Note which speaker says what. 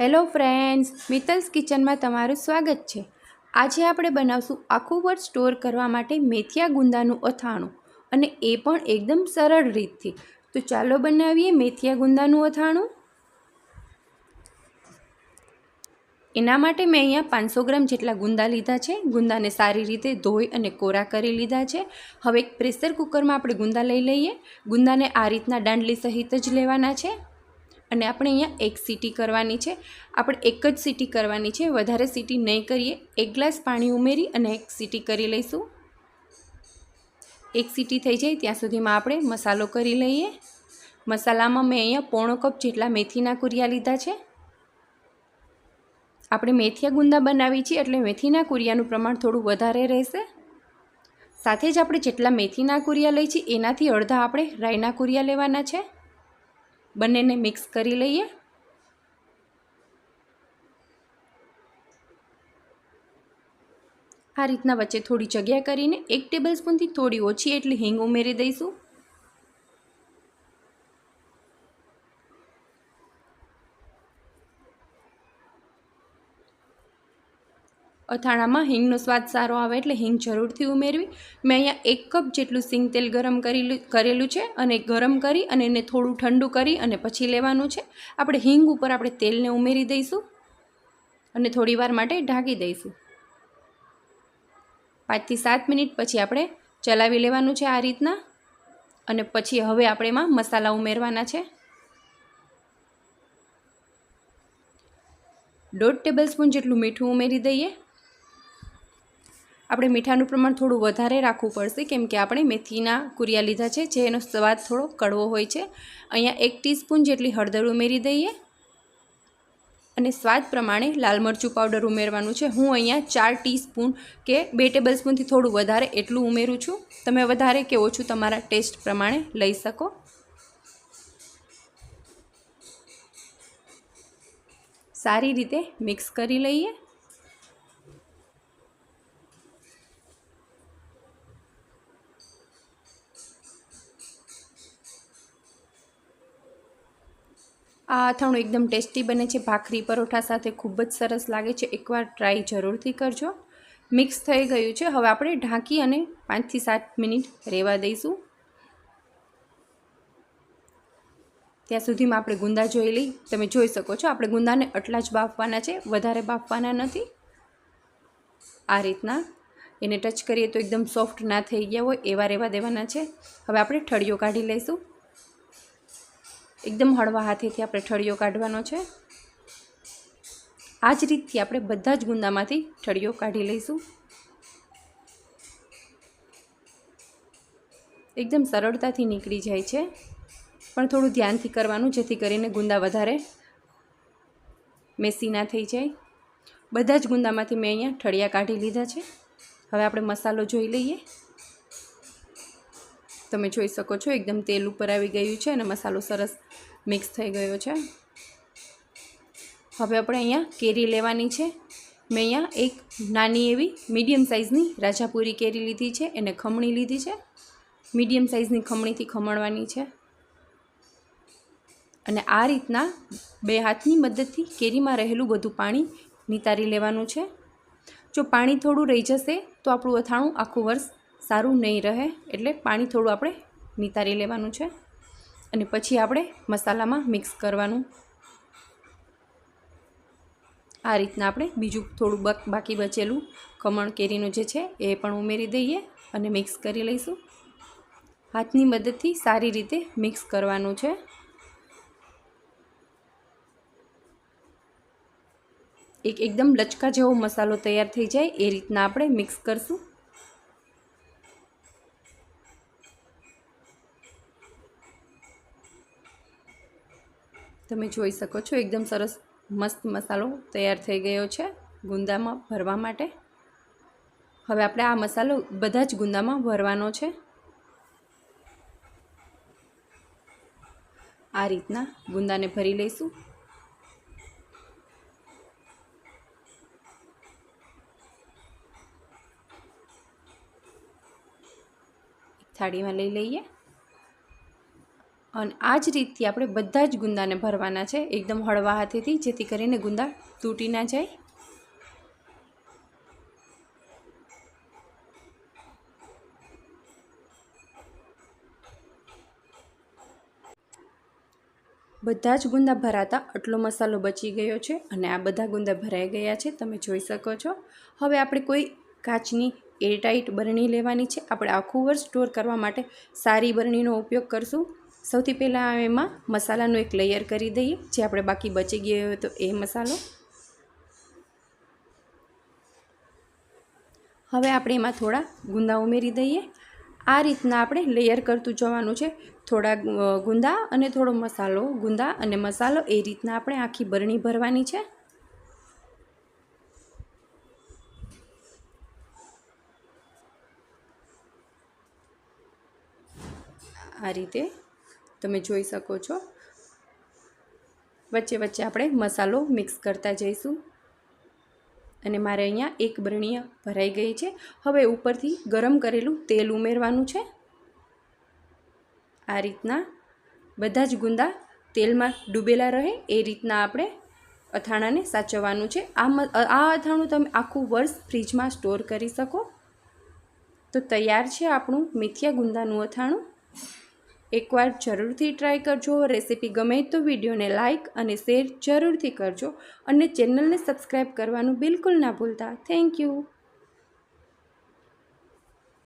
Speaker 1: Hello friends Mittals કિચનમાં તમારું સ્વાગત છે. આજે આપણે બનાવશું આખું વર્ષ સ્ટોર કરવા માટે મેથિયા ગુંદાનું અથાણું. અને એ પણ એકદમ સરળ રીતથી. તો ચાલો બનાવીએ મેથિયા ગુંદાનું અથાણું. એના માટે મેં અહીંયા પાંચસો ગ્રામ જેટલા ગુંદા લીધા છે. ગુંદાને સારી રીતે ધોઈ અને કોરા કરી લીધા છે. હવે એક પ્રેશર કુકરમાં આપણે ગુંદા લઈ લઈએ. ગુંદાને આ રીતના દાંડલી સહિત જ લેવાના છે. અને આપણે અહીંયા એક સીટી કરવાની છે. આપણે એક જ સીટી કરવાની છે. વધારે સીટી નહીં કરીએ. એક ગ્લાસ પાણી ઉમેરી અને એક સીટી કરી લઈશું. એક સીટી થઈ જાય ત્યાં સુધીમાં આપણે મસાલો કરી લઈએ. મસાલામાં મેં અહીંયા પોણો કપ જેટલા મેથીના કુરિયા લીધા છે. આપણે મેથીયા ગુંદા બનાવી છીએ એટલે મેથીના કુરિયાનું પ્રમાણ થોડું વધારે રહેશે. સાથે જ આપણે જેટલા મેથીના કુરિયા લઈ છીએ એનાથી અડધા આપણે રાઈના કુરિયા લેવાના છે. બંનેને મિક્સ કરી લઈએ. આ રીતના વચ્ચે થોડી જગ્યા કરીને એક ટેબલ સ્પૂનથી થોડી ઓછી એટલી હિંગ ઉમેરી દઈશું. અથાણામાં હિંગનો સ્વાદ સારો આવે એટલે હિંગ જરૂરથી ઉમેરવી. મેં અહીંયા એક કપ જેટલું સિંગ તેલ ગરમ કરી કરેલું છે અને ગરમ કરી અને એને થોડું ઠંડુ કરી અને પછી લેવાનું છે. આપણે હિંગ ઉપર આપણે તેલને ઉમેરી દઈશું અને થોડીવાર માટે ઢાંકી દઈશું. પાંચથી સાત મિનિટ પછી આપણે ચલાવી લેવાનું છે આ રીતના અને પછી હવે આપણે એમાં મસાલા ઉમેરવાના છે. દોઢ ટેબલ સ્પૂન જેટલું મીઠું ઉમેરી દઈએ. આપણે મીઠાનું પ્રમાણ થોડું વધારે રાખવું પડશે, કેમ કે આપણે મેથીના કુરિયા લીધા છે જેનો સ્વાદ થોડો કડવો હોય છે. અહીંયા એક ટીસ્પૂન જેટલી હળદર ઉમેરી દઈએ. અને સ્વાદ પ્રમાણે લાલ મરચું પાવડર ઉમેરવાનું છે. હું અહીંયા ચાર ટીસ્પૂન કે બે ટેબલ સ્પૂનથી થોડું વધારે એટલું ઉમેરું છું. તમે વધારે કે ઓછું તમારા ટેસ્ટ પ્રમાણે લઈ શકો. સારી રીતે મિક્સ કરી લઈએ. આ અથાણું એકદમ ટેસ્ટી બને છે. ભાખરી પરોઠા સાથે ખૂબ જ સરસ લાગે છે. એકવાર ટ્રાય જરૂરથી કરજો. મિક્સ થઈ ગયું છે. હવે આપણે ઢાંકી અને પાંચથી સાત મિનિટ રહેવા દઈશું. ત્યાં સુધીમાં આપણે ગુંદા જોઈ લઈ. તમે જોઈ શકો છો, આપણે ગુંદાને આટલા જ બાફવાના છે. વધારે બાફવાના નથી. આ રીતના. એને ટચ કરીએ તો એકદમ સોફ્ટ ના થઈ ગયા હોય એવા રહેવા દેવાના છે. હવે આપણે ઠળીઓ કાઢી લઈશું. એકદમ હળવા હાથેથી આપણે ઠળિયો કાઢવાનો છે. આ જ રીતથી આપણે બધા જ ગુંદામાંથી ઠળિયો કાઢી લઈશું. એકદમ સરળતાથી નીકળી જાય છે. પણ થોડું ધ્યાનથી કરવાનું, જેથી કરીને ગુંદા વધારે મેસી ના થઈ જાય. બધા જ ગુંદામાંથી મેં અહીંયા ઠળિયા કાઢી લીધા છે. હવે આપણે મસાલો જોઈ લઈએ. તમે જોઈ શકો છો, એકદમ તેલ ઉપર આવી ગયું છે અને મસાલો સરસ મિક્સ થઈ ગયો છે. હવે આપણે અહીંયા કેરી લેવાની છે. મેં અહીંયા એક નાની એવી મીડિયમ સાઇઝની રાજાપુરી કેરી લીધી છે, એને ખમણી લીધી છે. મીડિયમ સાઇઝની ખમણીથી ખમણવાની છે. અને આ રીતના બે હાથની મદદથી કેરીમાં રહેલું બધું પાણી નિતારી લેવાનું છે. જો પાણી થોડું રહી જશે, તો આપણું અથાણું આખું વર્ષ સારું નહીં રહે, એટલે પાણી થોડું આપણે નિતારી લેવાનું છે. અને પછી આપણે મસાલામાં મિક્સ કરવાનું. આ રીતના આપણે બીજું થોડું બક બાકી બચેલું ખમણ કેરીનું જે છે એ પણ ઉમેરી દઈએ અને મિક્સ કરી લઈશું. હાથની મદદથી સારી રીતે મિક્સ કરવાનું છે. એક એકદમ લચકા જેવો મસાલો તૈયાર થઈ જાય એ રીતના આપણે મિક્સ કરશું. તમે જોઈ શકો છો, એકદમ સરસ મસ્ત મસાલો તૈયાર થઈ ગયો છે ગુંદામાં ભરવા માટે. હવે આપણે આ મસાલો બધા જ ગુંદામાં ભરવાનો છે. આ રીતના ગુંદાને ભરી લઈશું. થાળીમાં લઈ લઈએ. અને આ જ રીતથી આપણે બધા જ ગુંદાને ભરવાના છે. એકદમ હળવા હાથેથી, જેથી કરીને ગુંદા તૂટી ના જાય. બધા જ ગુંદા ભરાતા આટલો મસાલો બચી ગયો છે અને આ બધા ગુંદા ભરાઈ ગયા છે. તમે જોઈ શકો છો. હવે આપણે કોઈ કાચની એરટાઈટ બરણી લેવાની છે. આપણે આખું વર્ષ સ્ટોર કરવા માટે સારી બરણીનો ઉપયોગ કરશું. સૌથી પહેલાં એમાં મસાલાનું એક લેયર કરી દઈએ. જે આપણે બાકી બચી ગયો હોય તો એ મસાલો. હવે આપણે એમાં થોડા ગુંદા ઉમેરી દઈએ. આ રીતના આપણે લેયર કરતું જવાનું છે. થોડા ગુંદા અને થોડો મસાલો. ગુંદા અને મસાલો એ રીતના આપણે આખી બરણી ભરવાની છે. આ રીતે તમે જોઈ શકો છો. વચ્ચે વચ્ચે આપણે મસાલો મિક્સ કરતા જઈશું. અને મારે અહીંયા એક બરણીયા ભરાઈ ગઈ છે. હવે ઉપરથી ગરમ કરેલું તેલ ઉમેરવાનું છે. આ રીતના બધા જ ગુંદા તેલમાં ડૂબેલા રહે. એ રીતના આપણે અથાણાને સાચવવાનું છે. આ આ અથાણું તમે આખું વર્ષ ફ્રીજમાં સ્ટોર કરી શકો. તો તૈયાર છે આપણું મેથિયા ગુંદાનું અથાણું. એકવાર જરૂરથી ટ્રાય કરજો. રેસીપી ગમે તો વિડીયોને લાઇક અને શેર જરૂરથી કરજો. અને ચેનલને સબસ્ક્રાઈબ કરવાનું બિલકુલ ના ભૂલતા. Thank you